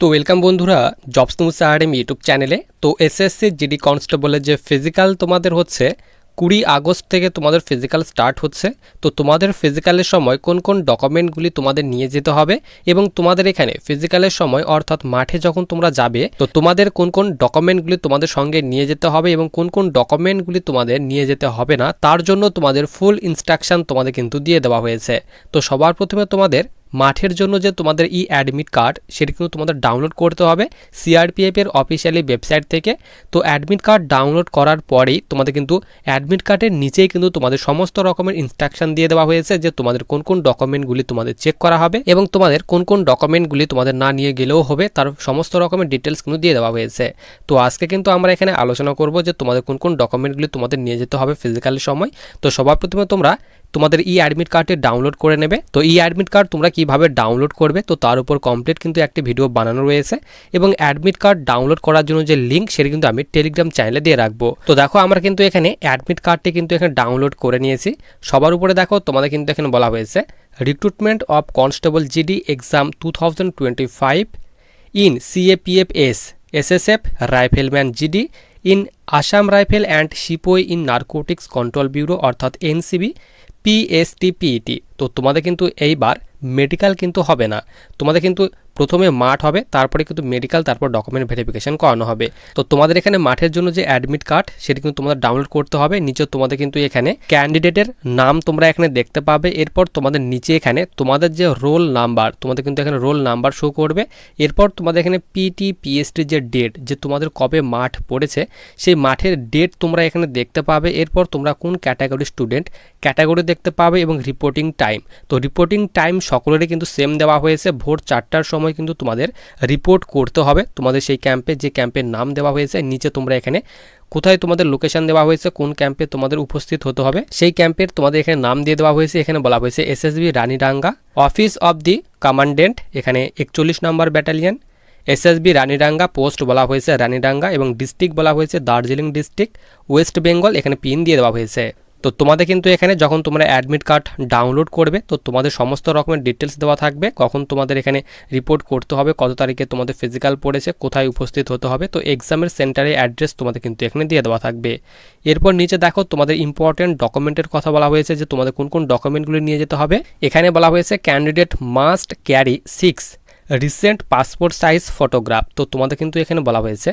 তো ওয়েলকাম বন্ধুরা jobs news RM YouTube চ্যানেলে তো এসএসসি জিডি কনস্টেবলের যে ফিজিক্যাল তোমাদের হচ্ছে, কুড়ি আগস্ট থেকে তোমাদের ফিজিক্যাল স্টার্ট হচ্ছে। তো তোমাদের ফিজিক্যালের সময় কোন কোন ডকুমেন্টগুলি তোমাদের নিয়ে যেতে হবে এবং তোমাদের এখানে ফিজিক্যালের সময় অর্থাৎ মাঠে যখন তোমরা যাবে, তো তোমাদের কোন কোন ডকুমেন্টগুলি তোমাদের সঙ্গে নিয়ে যেতে হবে এবং কোন কোন ডকুমেন্টগুলি তোমাদের নিয়ে যেতে হবে না, তার জন্য তোমাদের ফুল ইনস্ট্রাকশন তোমাদের কিন্তু দিয়ে দেওয়া হয়েছে। তো সবার প্রথমে তোমাদের মাঠের জন্য যে তোমাদের ই অ্যাডমিট কার্ড সেটি কিন্তু তোমাদের ডাউনলোড করতে হবে সিআরপিএফ এর অফিসিয়ালি ওয়েবসাইট থেকে। তো অ্যাডমিট কার্ড ডাউনলোড করার পরেই তোমাদের কিন্তু অ্যাডমিট কার্ডের নিচেই কিন্তু তোমাদের সমস্ত রকমের ইনস্ট্রাকশন দিয়ে দেওয়া হয়েছে যে তোমাদের কোন কোন ডকুমেন্টগুলি তোমাদের চেক করা হবে এবং তোমাদের কোন কোন ডকুমেন্টগুলি তোমাদের না নিয়ে গেলেও হবে, তার সমস্ত রকমের ডিটেলস কিন্তু দিয়ে দেওয়া হয়েছে। তো আজকে কিন্তু আমরা এখানে আলোচনা করব যে তোমাদের কোন কোন ডকুমেন্টগুলি তোমাদের নিয়ে যেতে হবে ফিজিক্যালের সময়। তো সবার প্রথমে তোমরা তোমাদের ই অ্যাডমিট কার্ডটি ডাউনলোড করে নেবে। তো ই অ্যাডমিট কার্ড তোমরা কীভাবে ডাউনলোড করবে, তো তার উপর কমপ্লিট কিন্তু একটি ভিডিও বানানো রয়েছে। এবং অ্যাডমিট কার্ড ডাউনলোড করার জন্য যে লিঙ্ক সেটা কিন্তু আমি টেলিগ্রাম চ্যানেলে দিয়ে রাখব। তো দেখো, আমরা কিন্তু এখানে অ্যাডমিট কার্ডটি কিন্তু এখানে ডাউনলোড করে নিয়েছি। সবার উপরে দেখো, তোমাদের কিন্তু এখানে বলা হয়েছে recruitment of constable GD exam two thousand twenty five in CAPFs SSF rifleman GD in Assam rifle and sepoy in narcotics control bureau অর্থাৎ এনসিবি পিএসটিপিইটি তো তোমাদের কিন্তু এইবার মেডিকেল কিন্তু হবে না। তোমাদের কিন্তু প্রথমে মাঠ হবে, তারপরে কিন্তু মেডিকেল তারপর ডকুমেন্ট ভেরিফিকেশন করানো হবে। তো তোমাদের এখানে মাঠের জন্য যে অ্যাডমিট কার্ড সেটা কিন্তু তোমাদের ডাউনলোড করতে হবে। নিচে তোমাদের কিন্তু এখানে ক্যান্ডিডেটের নাম তোমরা এখানে দেখতে পাবে। এরপর তোমাদের নিচে এখানে তোমাদের যে রোল নাম্বার তোমাদের কিন্তু এখানে রোল নাম্বার শো করবে। এরপর তোমাদের এখানে পিটি পিএসটির যে ডেট যে তোমাদের কবে মাঠ পড়েছে, সেই মাঠের ডেট তোমরা এখানে দেখতে পাবে। এরপর তোমরা কোন ক্যাটাগরি স্টুডেন্ট ক্যাটাগরি দেখতে পাবে এবং রিপোর্টিং টাইম তো রিপোর্টিং টাইম সকলেরই কিন্তু সেম দেওয়া হয়েছে। ভোর চারটার সময় কিন্তু তোমাদের রিপোর্ট করতে হবে। তোমাদের সেই ক্যাম্পে যে ক্যাম্পের নাম দেওয়া হয়েছে, নিচে তোমরা এখানে কোথায় তোমাদের লোকেশন দেওয়া হয়েছে, কোন ক্যাম্পে তোমাদের উপস্থিত হতে হবে, সেই ক্যাম্পের তোমাদের এখানে নাম দিয়ে দেওয়া হয়েছে। এখানে বলা হয়েছে SSB Ranidanga office of the commandant এখানে একচল্লিশ নম্বর ব্যাটালিয়ন এসএসবি রানীডাঙ্গা পোস্ট বলা হয়েছে রানীডাঙ্গা এবং ডিস্ট্রিক্ট বলা হয়েছে দার্জিলিং ডিস্ট্রিক্ট ওয়েস্ট বেঙ্গল এখানে পিন দিয়ে দেওয়া হয়েছে। তো তোমাদের কিন্তু এখানে যখন তোমরা অ্যাডমিট কার্ড ডাউনলোড করবে, তো তোমাদের সমস্ত রকমের ডিটেলস দেওয়া থাকবে, কখন তোমাদের এখানে রিপোর্ট করতে হবে, কত তারিখে তোমাদের ফিজিক্যাল পড়েছে, কোথায় উপস্থিত হতে হবে, তো এক্সামের সেন্টারে অ্যাড্রেস তোমাদের কিন্তু এখানে দিয়ে দেওয়া থাকবে। এরপর নিচে দেখো তোমাদের ইম্পর্টেন্ট ডকুমেন্টের কথা বলা হয়েছে যে তোমাদের কোন কোন ডকুমেন্টগুলি নিয়ে যেতে হবে। এখানে বলা হয়েছে candidate must carry six recent passport size photograph তো তোমাদের কিন্তু এখানে বলা হয়েছে,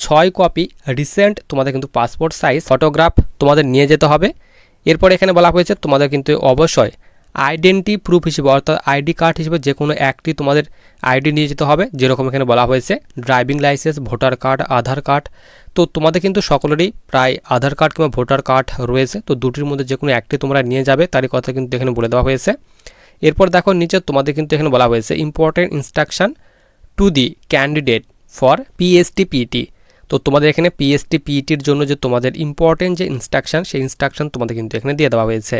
ছয় কপি রিসেন্ট তোমাদের কিন্তু পাসপোর্ট সাইজ ফটোগ্রাফ তোমাদের নিয়ে যেতে হবে। এরপর এখানে বলা হয়েছে তোমাদের কিন্তু অবশ্যই আইডেন্টি প্রুফ হিসেবে, অর্থাৎ আইডি কার্ড হিসেবে যে কোনো একটি তোমাদের আইডি নিয়ে যেতে হবে। যেরকম এখানে বলা হয়েছে driving licence voter card Aadhaar card তো তোমাদের কিন্তু সকলেরই প্রায় আধার কার্ড কিংবা ভোটার কার্ড রয়েছে। তো দুটির মধ্যে যে কোনো একটি তোমরা নিয়ে যাবে, তারই কথা কিন্তু এখানে বলে দেওয়া হয়েছে। এরপর দেখো নিচে তোমাদের কিন্তু এখানে বলা হয়েছে important instruction to the candidate for PST PT তো তোমাদের এখানে পিএসটি পিইটির জন্য যে তোমাদের ইম্পর্টেন্ট যে ইনস্ট্রাকশন সেই ইনস্ট্রাকশন তোমাদের কিন্তু এখানে দিয়ে দেওয়া হয়েছে।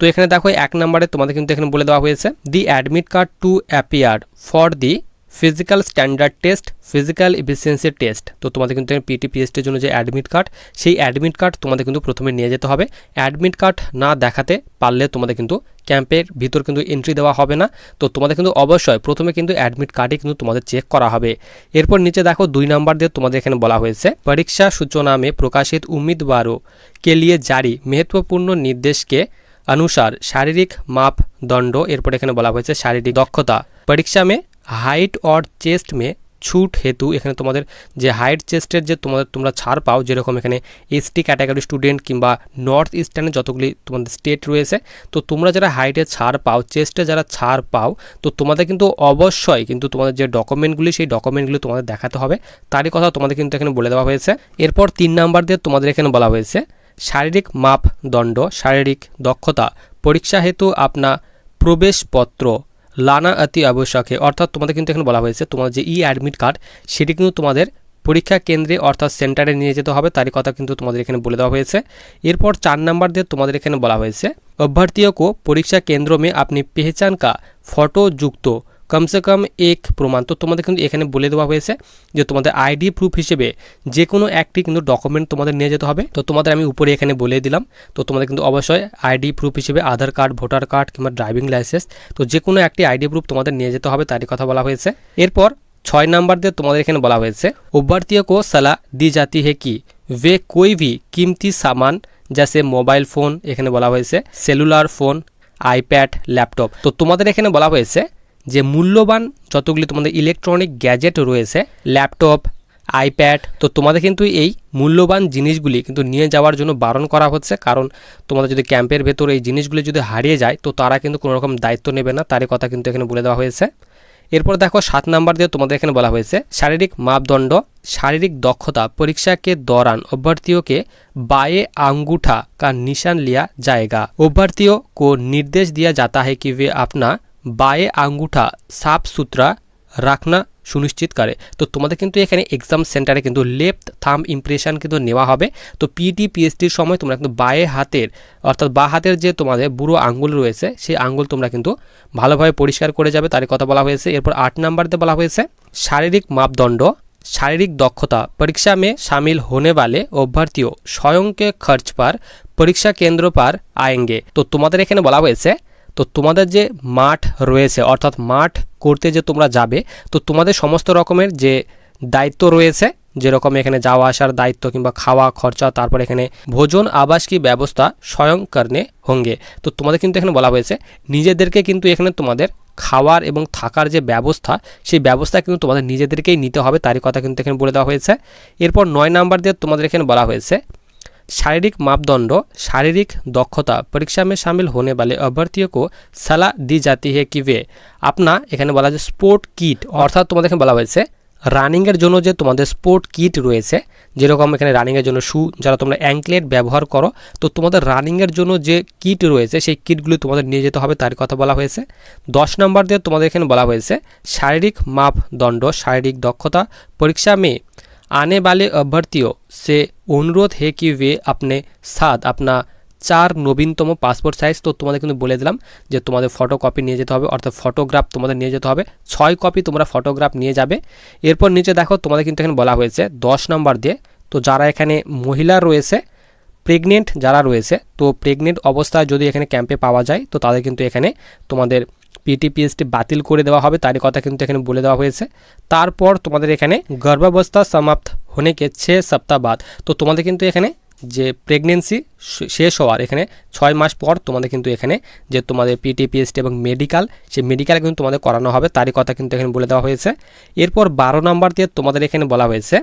তো এখানে দেখো এক নম্বরে তোমাদের কিন্তু এখানে বলে দেওয়া হয়েছে the admit card to appear for the physical standard test physical efficiency test তো তোমাদের কিন্তু পিটি পিএসটির জন্য যে অ্যাডমিট কার্ড সেই অ্যাডমিট কার্ড তোমাদের কিন্তু প্রথমে নিয়ে যেতে হবে। অ্যাডমিট কার্ড না দেখাতে পারলে তোমাদের কিন্তু ক্যাম্পের ভিতর কিন্তু এন্ট্রি দেওয়া হবে না। তো তোমাদের কিন্তু অবশ্যই প্রথমে কিন্তু অ্যাডমিট কার্ডে কিন্তু তোমাদের চেক করা হবে। এরপর নিচে দেখো দুই নাম্বার দিয়ে তোমাদের এখানে বলা হয়েছে, পরীক্ষা সূচনামে প্রকাশিত উমিদবারও কে লিয়ে জারি মেহত্বপূর্ণ নির্দেশকে অনুসার শারীরিক মাপদণ্ড, এরপর এখানে বলা হয়েছে শারীরিক দক্ষতা। পরীক্ষা মে হাইট অর চেস্ট মে ছুট হেতু এখানে তোমাদের যে হাইট চেস্টের যে তোমাদের তোমরা ছাড় পাও, যেরকম এখানে এসটি ক্যাটাগরি স্টুডেন্ট কিংবা নর্থ ইস্টার্নে যতগুলি তোমাদের স্টেট রয়েছে, তো তোমরা যারা হাইটে ছাড় পাও চেস্টে যারা ছাড় পাও, তো তোমাদের কিন্তু অবশ্যই কিন্তু তোমাদের যে ডকুমেন্টগুলি সেই ডকুমেন্টগুলি তোমাদের দেখাতে হবে। তারই কথা তোমাদের কিন্তু এখানে বলে দেওয়া হয়েছে। এরপর তিন নাম্বার দিয়ে তোমাদের এখানে বলা হয়েছে, শারীরিক মাপদণ্ড, শারীরিক দক্ষতা, পরীক্ষা হেতু আপনা প্রবেশপত্র লানা অতি আবশ্যকে। অর্থাৎ তোমাদের কিন্তু এখানে বলা হয়েছে তোমাদের যে ই অ্যাডমিট কার্ড সেটি কিন্তু তোমাদের পরীক্ষা কেন্দ্রে অর্থাৎ সেন্টারে নিয়ে যেতে হবে, তারই কথা কিন্তু তোমাদের এখানে বলে দেওয়া হয়েছে। এরপর চার নাম্বার দিয়ে তোমাদের এখানে বলা হয়েছে, অভ্যর্থীয় কো পরীক্ষা কেন্দ্র মে আপনি পেহচান কা ফটো যুক্ত। কমসে কম এক প্রমাণ তো তোমাদের কিন্তু এখানে বলে দেওয়া হয়েছে যে তোমাদের আইডি প্রুফ হিসেবে যে কোনো একটি কিন্তু ডকুমেন্ট তোমাদের নিয়ে যেতে হবে তো তোমাদের আমি উপরে এখানে বলে দিলাম তো তোমাদের কিন্তু অবশ্যই আইডি প্রুফ হিসেবে আধার কার্ড ভোটার কার্ড কিংবা ড্রাইভিং লাইসেন্স তো যে কোনো একটি আইডি প্রুফ তোমাদের নিয়ে যেতে হবে তারই কথা বলা হয়েছে এরপর ছয় নাম্বার দিয়ে তোমাদের এখানে বলা হয়েছে उभरतियों को सलाह दी जाती है कि वे कोई भी कीमती सामान जैसे মোবাইল ফোন এখানে বলা হয়েছে সেলুলার ফোন আইপ্যাড ল্যাপটপ তো তোমাদের এখানে বলা হয়েছে যে মূল্যবান যতগুলি তোমাদের ইলেকট্রনিক গ্যাজেট রয়েছে ল্যাপটপ আইপ্যাড তো তোমাদের কিন্তু এই মূল্যবান জিনিসগুলি কিন্তু নিয়ে যাওয়ার জন্য বারণ করা হচ্ছে কারণ তোমাদের যদি ক্যাম্পের ভেতর এই জিনিসগুলি যদি হারিয়ে যায় তো তারা কিন্তু কোনো রকম দায়িত্ব নেবে না তারই কথা কিন্তু এখানে বলে দেওয়া হয়েছে এরপর দেখো সাত নাম্বার দিয়ে তোমাদের এখানে বলা হয়েছে শারীরিক মাপদণ্ড शारीरिक दक्षता परीक्षा के दौरान अभ्यर्थियों के बाएं अंगूठा का निशान लिया जाएगा अभ्यर्थियों को निर्देश दिया जाता है कि वे अपना बाएं अंगूठा साफ सुथरा রাখনা সুনিশ্চিত করে তো তোমাদের কিন্তু এখানে এক্সাম সেন্টারে কিন্তু লেফট থাম ইমপ্রেশন কিন্তু নেওয়া হবে তো পিটি পিএইচডির সময় তোমরা কিন্তু বায়ে হাতের অর্থাৎ বা হাতের যে তোমাদের বুড়ো আঙ্গুল রয়েছে সেই আঙ্গুল তোমরা কিন্তু ভালোভাবে পরিষ্কার করে যাবে তারই কথা বলা হয়েছে এরপর আট নাম্বারতে বলা হয়েছে শারীরিক মাপদণ্ড शारीरिक दक्षता परीक्षा में शामिल होने वाले अभ्यर्थियों स्वयं के खर्च पर পরীক্ষা কেন্দ্র পার আয়েঙ্গে তো তোমাদের এখানে বলা হয়েছে তো তোমাদের যে মাঠ রয়েছে, অর্থাৎ মাঠ করতে যে তোমরা যাবে, তো তোমাদের সমস্ত রকমের যে দায়িত্ব রয়েছে, যেরকম এখানে যাওয়া আসার দায়িত্ব কিংবা খাওয়া খরচা, তারপর এখানে ভোজন আবাস কি ব্যবস্থা স্বয়ং করনে হোঙ্গে। তো তোমাদের কিন্তু এখানে বলা হয়েছে, নিজেদেরকে কিন্তু এখানে তোমাদের খাওয়ার এবং থাকার যে ব্যবস্থা, সেই ব্যবস্থা কিন্তু তোমাদের নিজেদেরকেই নিতে হবে, তারই কথা কিন্তু এখানে বলে দেওয়া হয়েছে। এরপর নয় নাম্বার দিয়ে তোমাদের এখানে বলা হয়েছে शारीरिक मापदंड शारीरिक दक्षता परीक्षा में शामिल होने वाले अभ्यर्थियों को सलाह दी जाती है कि वे अपना এখানে বলা যায় স্পোর্ট কিট অর্থাৎ তোমাদের এখানে বলা হয়েছে রানিংয়ের জন্য যে তোমাদের স্পোর্ট কিট রয়েছে যেরকম এখানে রানিংয়ের জন্য শু যারা তোমরা অ্যাঙ্কলেট ব্যবহার করো তো তোমাদের রানিংয়ের জন্য যে কিট রয়েছে সেই কিটগুলি তোমাদের নিয়ে যেতে হবে তার কথা বলা হয়েছে দশ নম্বর দিয়ে তোমাদের এখানে বলা হয়েছে শারীরিক মাপদণ্ড শারীরিক দক্ষতা পরীক্ষা মে आने वाले अभ्यर्थियों से অনুরোধ হে কি वे अपने साथ अपना চার নবীনতম পাসপোর্ট সাইজ তো তোমাদের কিন্তু বলে দিলাম যে তোমাদের ফটো কপি নিয়ে যেতে হবে অর্থাৎ ফটোগ্রাফ তোমাদের নিয়ে যেতে হবে ছয় কপি তোমরা ফটোগ্রাফ নিয়ে যাবে এরপর নিচে দেখো তোমাদের কিন্তু এখানে বলা হয়েছে দশ নম্বর দিয়ে তো যারা এখানে মহিলা রয়েছে প্রেগনেন্ট যারা রয়েছে তো প্রেগনেন্ট অবস্থায় যদি এখানে ক্যাম্পে পাওয়া যায় তো তাদের কিন্তু এখানে তোমাদের পিটিপিএসটি বাতিল করে দেওয়া হবে, তারই কথা কিন্তু এখানে বলে দেওয়া হয়েছে। তারপর তোমাদের এখানে গর্ভাবস্থা সমাপ্ত হনেকে ছে সপ্তাহ বাদ। তো তোমাদের কিন্তু এখানে যে প্রেগনেন্সি শেষ হওয়ার এখানে ছয় মাস পর তোমাদের কিন্তু এখানে যে তোমাদের পিটিপিএসটি এবং মেডিকেল সেই মেডিকেল কিন্তু তোমাদের করানো হবে, তারই কথা কিন্তু এখানে বলে দেওয়া হয়েছে। এরপর বারো নাম্বার দিয়ে তোমাদের এখানে বলা হয়েছে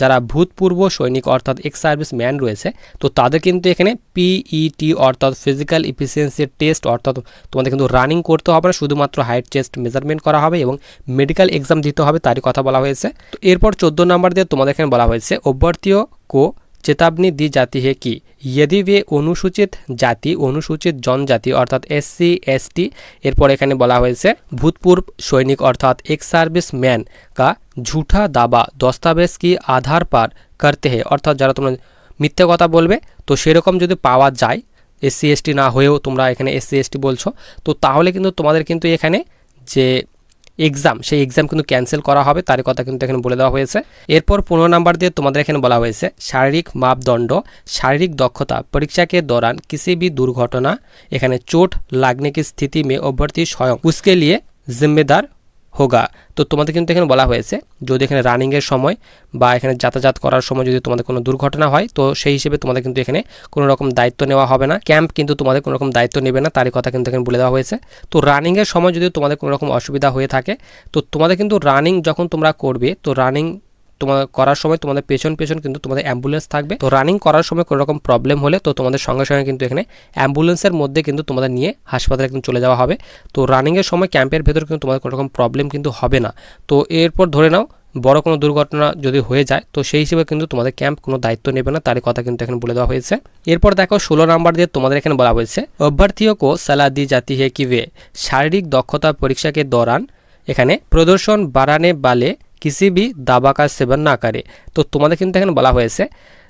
যারা ভূতপূর্ব সৈনিক অর্থাৎ এক্স সার্ভিস ম্যান রয়েছে, তো তাদের কিন্তু এখানে পিইটি অর্থাৎ ফিজিক্যাল ইফিসিয়েন্সির টেস্ট অর্থাৎ তোমাদের কিন্তু রানিং করতে হবে না, শুধুমাত্র হাইট চেস্ট মেজারমেন্ট করা হবে এবং মেডিকেল এক্সাম দিতে হবে, তারই কথা বলা হয়েছে। তো এরপর চোদ্দ নম্বর দিয়ে তোমাদের এখানে বলা হয়েছে, অভ্যর্থীয় কো चेतावनी दी जाती है कि यदि वे অনুসূচিত জাতি অনুসূচিত জনজাতি অর্থাৎ এসসি এসটি এরপর এখানে বলা হয়েছে ভূতপূর্ব সৈনিক অর্থাৎ এক সার্ভিস ম্যান কা ঝুঠা দাবা দস্তাবেজ কি আধার পার করতে হে অর্থাৎ যারা তোমরা মিথ্যে কথা বলবে তো সেরকম যদি পাওয়া যায় এসসি এসটি না হয়েও তোমরা এখানে এসসি এসটি বলছো তো তাহলে কিন্তু তোমাদের কিন্তু এখানে যে এক্সাম সেই এক্সাম কিন্তু ক্যান্সেল করা হবে তার কথা কিন্তু এখানে বলে দেওয়া হয়েছে। এরপর পনেরো নাম্বার দিয়ে তোমাদের এখানে বলা হয়েছে, শারীরিক মাপদণ্ড, শারীরিক দক্ষতা পরীক্ষাকে দৌরান दौरान বি দুর্ঘটনা, এখানে চোট, লাগনে কি স্থিতি মে অভ্যর্থী স্বয়ং उसके লিয়ে জিম্মেদার হোগা। তো তোমাদের কিন্তু এখানে বলা হয়েছে, যদি এখানে রানিংয়ের সময় বা এখানে যাতায়াত করার সময় যদি তোমাদের কোনো দুর্ঘটনা হয়, তো সেই হিসেবে তোমাদের কিন্তু এখানে কোনো রকম দায়িত্ব নেওয়া হবে না। ক্যাম্প কিন্তু তোমাদের কোনো রকম দায়িত্ব নেবে না, তারই কথা কিন্তু এখানে বলে দেওয়া হয়েছে। তো রানিংয়ের সময় যদি তোমাদের কোনো রকম অসুবিধা হয়ে থাকে, তো তোমাদের কিন্তু রানিং যখন তোমরা করবে, তো রানিং তোমার করার সময় তোমাদের পেছন পেছন কিন্তু তোমাদের অ্যাম্বুলেন্স থাকবে। তো রানিং করার সময় কোনো রকম প্রবলেম হলে তো তোমাদের সঙ্গে সঙ্গে কিন্তু এখানে অ্যাম্বুলেন্সের মধ্যে কিন্তু তোমাদের নিয়ে হাসপাতালে কিন্তু চলে যাওয়া হবে। তো রানিংয়ের সময় ক্যাম্পের ভেতর কিন্তু তোমাদের কোনো রকম প্রবলেম কিন্তু হবে না। তো এরপর ধরে নাও, বড় কোনো দুর্ঘটনা যদি হয়ে যায়, তো সেই হিসেবে কিন্তু তোমাদের ক্যাম্প কোনো দায়িত্ব নেবে না, তারই কথা কিন্তু এখানে বলে দেওয়া হয়েছে। এরপর দেখো, ষোলো নাম্বার দিয়ে তোমাদের এখানে বলা হয়েছে অভ্যার্থীয়কো সালা দি জাতি হে কি শারীরিক দক্ষতা পরীক্ষাকে দৌরান। এখানে প্রদর্শন বাড়ানে বালে কিসি বি দাবা কাজ সেবন না করে। তো তোমাদের কিন্তু এখানে বলা হয়েছে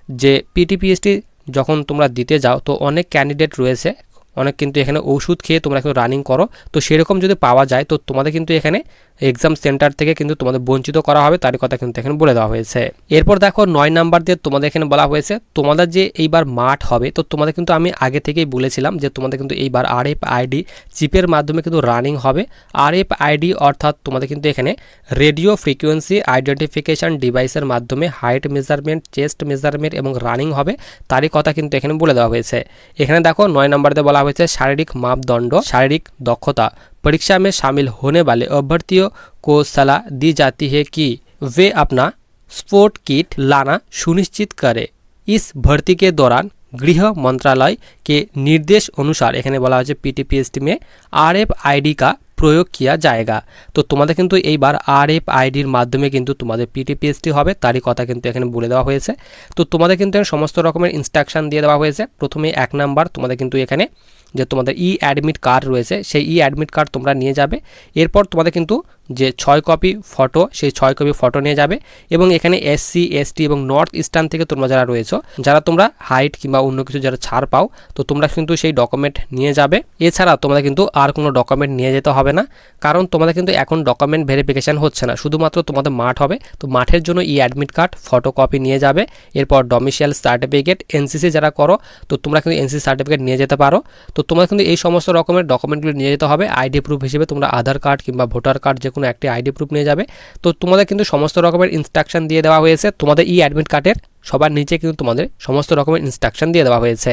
যে পিটিপিএসটি যখন তোমরা দিতে যাও, তো অনেক ক্যান্ডিডেট রয়েছে, অনেক কিন্তু এখানে ওষুধ খেয়ে তোমরা কিন্তু রানিং করো। তো সেরকম যদি পাওয়া যায়, তো তোমাদের কিন্তু এখানে এক্সাম সেন্টার থেকে কিন্তু তোমাদের বঞ্চিত করা হবে, তারই কথা কিন্তু এখানে বলে দেওয়া হয়েছে। এরপর দেখো নয় নাম্বার দিয়ে তোমাদের এখানে বলা হয়েছে, তোমাদের যে এইবার মাঠ হবে, তো তোমাদের কিন্তু আমি আগে থেকেই বলেছিলাম যে তোমাদের কিন্তু এইবার আর এফ আইডি চিপের মাধ্যমে কিন্তু রানিং হবে। আর এফ আইডি অর্থাৎ তোমাদের কিন্তু এখানে রেডিও ফ্রিকোয়েন্সি আইডেন্টিফিকেশন ডিভাইসের মাধ্যমে হাইট মেজারমেন্ট চেস্ট মেজারমেন্ট এবং রানিং হবে, তারই কথা কিন্তু এখানে বলে দেওয়া হয়েছে। এখানে দেখো নয় নম্বরতে বলা হয়েছে শারীরিক মাপদণ্ড, শারীরিক দক্ষতা। परीक्षा में शामिल होने वाले अभ्यर्थियों को सलाह दी जाती है कि वे अपना स्पोर्ट किट लाना सुनिश्चित करें इस भर्ती के दौरान गृह मंत्रालय के निर्देश अनुसार এখানে বলা হয়েছে পিটিপিএসটি में आर एफ आई का প্রয়োগ কিয়া জায়গা তো তোমাদের কিন্তু এইবার আর এফ আইডির মাধ্যমে কিন্তু তোমাদের পিটিপিএসটি হবে তারই কথা কিন্তু এখানে বলে দেওয়া হয়েছে তো তোমাদের কিন্তু এখানে সমস্ত রকমের ইনস্ট্রাকশন দিয়ে দেওয়া হয়েছে প্রথমে এক নাম্বার তোমাদের কিন্তু এখানে যে তোমাদের ই অ্যাডমিট কার্ড রয়েছে, সেই ই অ্যাডমিট কার্ড তোমরা নিয়ে যাবে। এরপর তোমাদের কিন্তু যে ছয় কপি ফটো, সেই ছয় কপি ফটো নিয়ে যাবে এবং এখানে এসসি এসটি এবং নর্থ ইস্টার্ন থেকে তোমরা যারা রয়েছো, যারা তোমরা হাইট কিংবা অন্য কিছু যারা ছাড় পাও, তো তোমরা কিন্তু সেই ডকুমেন্ট নিয়ে যাবে। এছাড়া তোমাদের কিন্তু আর কোনো ডকুমেন্ট নিয়ে যেতে হবে না, কারণ তোমাদের কিন্তু এখন ডকুমেন্ট ভেরিফিকেশান হচ্ছে না। শুধুমাত্র তোমাদের মাঠ হবে, তো মাঠের জন্য ই অ্যাডমিট কার্ড ফটোকপি নিয়ে যাবে। এরপর ডমিসিয়াল সার্টিফিকেট এনসিসি যারা করো, তো তোমরা কিন্তু এনসিসি সার্টিফিকেট নিয়ে যেতে পারো। তো তোমরা কিন্তু এই সমস্ত রকমের ডকুমেন্টগুলো নিয়ে যেতে হবে। আইডি প্রুফ হিসেবে তোমরা আধার কার্ড কিংবা ভোটার কার্ড যে কোনো একটি আইডি প্রুফ নিয়ে যাবে। তো তোমাদের কিন্তু সমস্ত রকমের ইনস্ট্রাকশন দিয়ে দেওয়া হয়েছে। তোমাদের ই অ্যাডমিট কার্ডের সবার নিচে কিন্তু তোমাদের সমস্ত রকমের ইনস্ট্রাকশন দিয়ে দেওয়া হয়েছে।